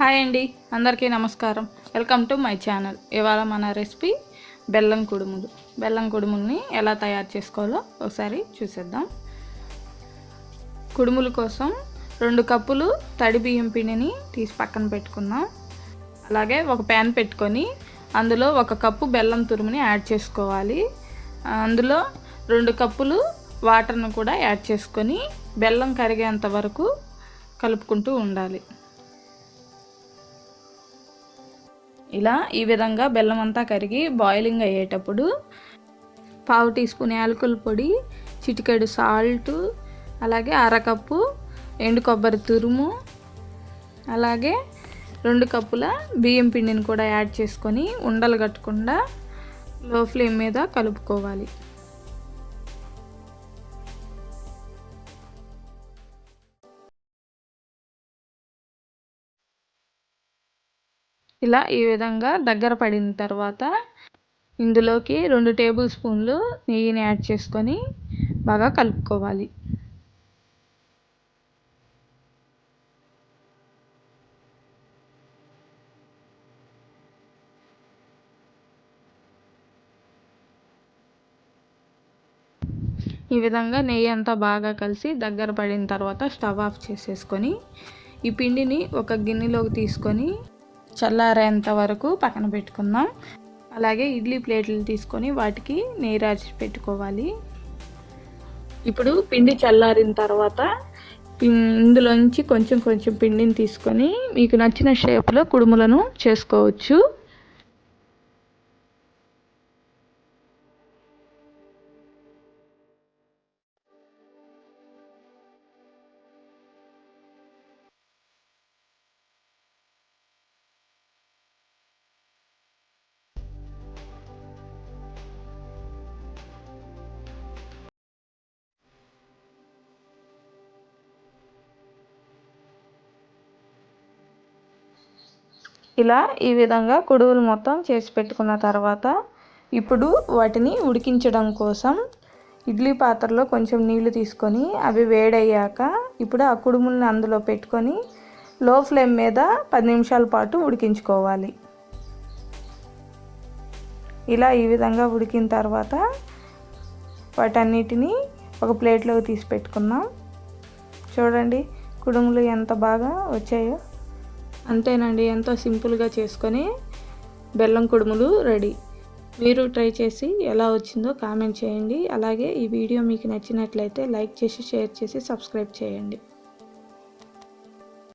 Hi అండి అందరికీ నమస్కారం. Welcome to my channel. ఇవాళ మన రెసిపీ బెల్లం కుడుములు. బెల్లం కుడుముల్ని ఎలా తయారు చేసుకోవాలో ఒకసారి చూసేద్దాం. కుడుముల కోసం రెండు కప్పులు తడి బియ్యం పిండిని తీసి పక్కన పెట్టుకుందాం. అలాగే ఒక ప్యాన్ పెట్టుకొని అందులో ఒక కప్పు బెల్లం తురుముని యాడ్ చేసుకోవాలి. అందులో రెండు కప్పులు వాటర్ను కూడా యాడ్ చేసుకొని బెల్లం కరిగేంత వరకు కలుపుకుంటూ ఉండాలి. ఇలా ఈ విధంగా బెల్లం అంతా కరిగి బాయిలింగ్ అయ్యేటప్పుడు పావు టీ స్పూన్ యాలకుల పొడి చిటికెడు సాల్ట్ అలాగే అరకప్పు ఎండు కొబ్బరి తురుము అలాగే రెండు కప్పుల బియ్యం పిండిని కూడా యాడ్ చేసుకొని ఉండలు కట్టకుండా లో ఫ్లేమ్ మీద కలుపుకోవాలి. ఇలా ఈ విధంగా దగ్గర పడిన తర్వాత ఇందులోకి రెండు టేబుల్ స్పూన్లు నెయ్యిని యాడ్ చేసుకొని బాగా కలుపుకోవాలి. ఈ విధంగా నెయ్యి అంతా బాగా కలిసి దగ్గర పడిన తర్వాత స్టవ్ ఆఫ్ చేసేసుకొని ఈ పిండిని ఒక గిన్నెలోకి తీసుకొని చల్లారేంత వరకు పక్కన పెట్టుకుందాం. అలాగే ఇడ్లీ ప్లేట్లు తీసుకొని వాటికి నెయ్యి పెట్టుకోవాలి. ఇప్పుడు పిండి చల్లారిన తర్వాత ఇందులోంచి కొంచెం కొంచెం పిండిని తీసుకొని మీకు నచ్చిన షేప్లో కుడుములను చేసుకోవచ్చు. ఇలా ఈ విధంగా కుడువులు మొత్తం చేసి పెట్టుకున్న తర్వాత ఇప్పుడు వాటిని ఉడికించడం కోసం ఇడ్లీ పాత్రలో కొంచెం నీళ్ళు తీసుకొని అవి వేడయ్యాక ఇప్పుడు ఆ కుడుముల్ని అందులో పెట్టుకొని లో ఫ్లేమ్ మీద పది నిమిషాల పాటు ఉడికించుకోవాలి. ఇలా ఈ విధంగా ఉడికిన తర్వాత వాటన్నిటిని ఒక ప్లేట్లోకి తీసి పెట్టుకున్నాం చూడండి కుడుములు ఎంత బాగా వచ్చాయో. అంతేనండి. ఎంతో సింపుల్గా చేసుకొని బెల్లం కుడుములు రెడీ. మీరు ట్రై చేసి ఎలా వచ్చిందో కామెంట్ చేయండి. అలాగే ఈ వీడియో మీకు నచ్చినట్లయితే లైక్ చేసి షేర్ చేసి సబ్స్క్రైబ్ చేయండి.